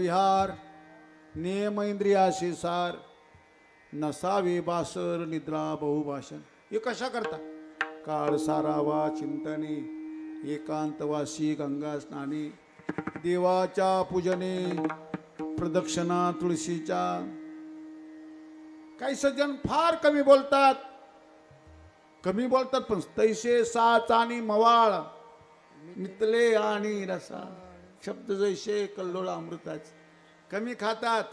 विहार नियम इंद्रियाशी सार नसावे बासर निद्रा बहुभाषण. हे कशा करता? काळ सारावा चिंतने एकांतवासी गंगा स्नानी देवाच्या पूजने प्रदक्षिणा तुळशीच्या. काही सज्जन फार कमी बोलतात. कमी बोलतात पण तैसे साच आणि मवाळ मितले आणि रसा. शब्द जैसे कल्लोळ अमृताच. कमी खातात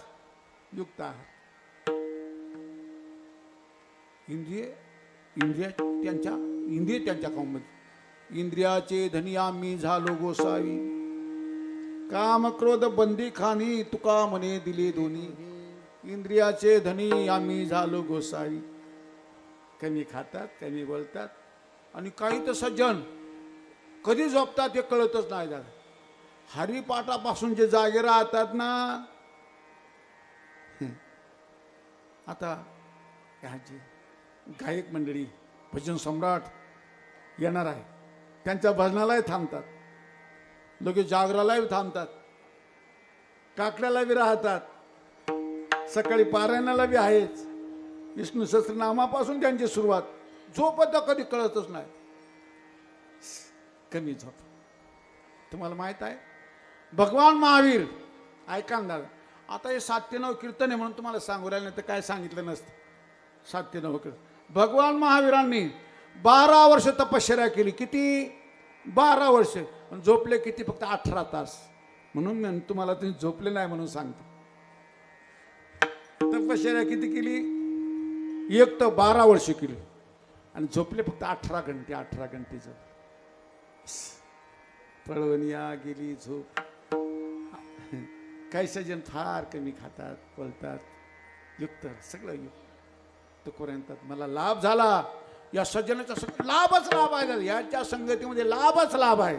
युक्त आहार. इंद्रिय इंद्रिया त्यांच्या इंद्रिय त्यांच्या कामामध्ये इंद्रियाचे धनी आम्ही झालो गोसावी. काम क्रोध बंदी खानी तुका म्हणे दिले दोन्ही इंद्रियाचे धनी आम्ही झालो गोसावी. कमी खातात कमी बोलतात आणि काही तर सज्जन. कधी झोपतात हे कळतच नाही दादा. हरिपाठापासून जे जागे राहतात ना आता ह्याची गायक मंडळी भजन सम्राट येणार आहे. त्यांच्या भजनालाही थांबतात. लोक जागरालाही थांबतात. काकड्याला बी राहतात. सकाळी पारायणाला बी आहेच. विष्णू सहस्त्रनामापासून त्यांची सुरुवात. झोपत कधी कळतच नाही. कमी झोप. तुम्हाला माहीत आहे? भगवान महावीर. ऐका ना दादा. आता हे सात ते नऊ कीर्तन आहे म्हणून तुम्हाला सांगू राहिले नाही तर काय सांगितलं नसतं. सात ते नऊ कीर्तन. भगवान महावीरांनी बारा वर्ष तपश्चर्या केली. किती? बारा वर्ष. झोपले किती? फक्त अठरा तास. म्हणून मी तुम्हाला तुम्ही झोपले नाही म्हणून सांगतो. तपश्चर्या किती केली? एक तर बारा वर्ष केली. आणि झोपले फक्त अठरा घंटे अठरा घंटे झोप. पळवनिया गेली झोप. काही सज्जन फार कमी खातात बोलतात युक्त सगळं युक्त तो कोऱ्यांतात मला लाभ झाला. या सज्जनाचा सग- लाभच लाभ आहे. याच्या संगतीमध्ये लाभच लाभ आहे.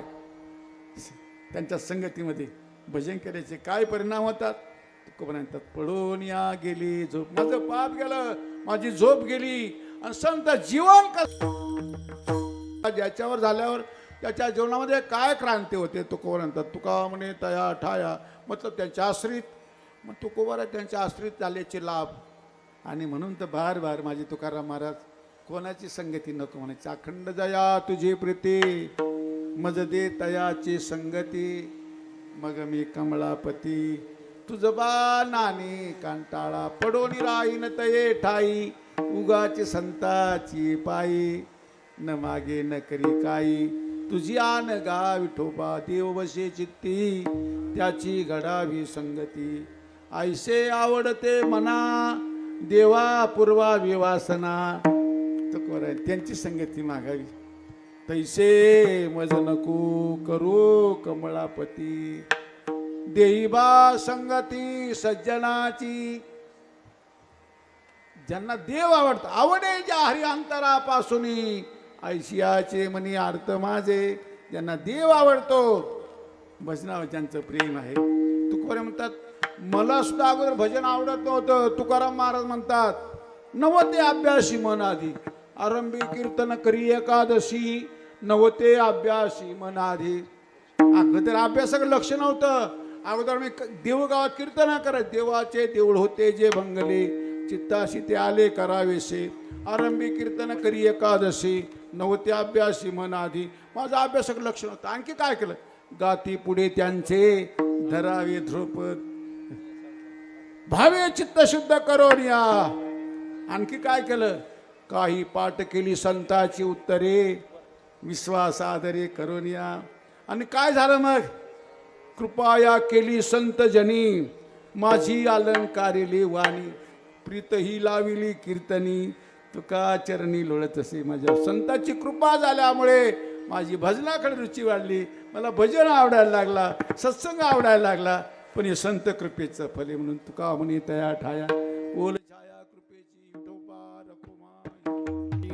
त्यांच्या संगतीमध्ये भजन करायचे काय परिणाम होतात? तुकोबा म्हणतात पडून या गेली. झोप माझं पाप गेलं. माझी झोप गेली. आणि संत जीवन कस ज्याच्यावर झाल्यावर त्याच्या जीवनामध्ये काय क्रांती होते? तुकोबा तुका म्हणे तया ठाया. मतलब त्यांच्या आश्रित. मग तुकोबारा त्यांच्या आश्रित झाल्याचे लाभ. आणि म्हणून तर बार बार माझी तुकाराम महाराज कोणाची संगती नको म्हणायची अखंड जया तुझी प्रीती मज दे तयाची संगती. मग मी कमळापती तुझ बा नानी कांटाळा पडोनी राहीन तये ठाई उगाची संताची पायी न मागे न करी काही. तुझी आन गा विठोबा देव बसे चित्ती त्याची घडावी संगती. ऐसे आवडते मना देवा पूर्वा विवासना. तो आहे त्यांची संगती मागावी. तैसे मज नको करू कमळापती. देईबा संगती सज्जनाची. ज्यांना देव आवडतं आवडे ज्या हरी अंतरापासून ऐशियाचे म्हणे अर्थ माझे ज्यांना देव आवडतो. भजनावर ज्यांचं प्रेम आहे. तुकाराम म्हणतात मला सुद्धा अगोदर भजन आवडत नव्हतं. तुकाराम महाराज म्हणतात नवते अभ्यासी मन आधी आरंभी कीर्तन करी एकादशी नवते अभ्यासी मन आधी. अगोदर अभ्यासाकडे लक्ष नव्हतं. अगोदर मी क- कीर्तन करत देवाचे देऊळ होते जे भंगले चित्ताशी ते आले करावेसे आरंभी कीर्तन करी एकादशी नव्हते अभ्यासी म्हणाधी माझा माझं लक्ष नव्हतं. आणखी काय केलं? गाती पुढे त्यांचे धरावे ध्रुपद भावे चित्त शुद्ध करून या. आणखी काय केलं? काही पाठ केली संताची उत्तरे. विश्वास आदरे करून या. आणि काय झालं मग? कृपाया केली संत जनी. माझी अलंकारिली वाणी. प्रीत ही लाविली कीर्तनी. तुका चरणी लोळत असे. माझ्या संताची कृपा झाल्यामुळे माझी भजनाकडे रुची वाढली. मला भजन आवडायला लागला सत्संग आवडायला लागला. पण हे संत कृपेचं फले म्हणून तुका म्हणे तया ठाया.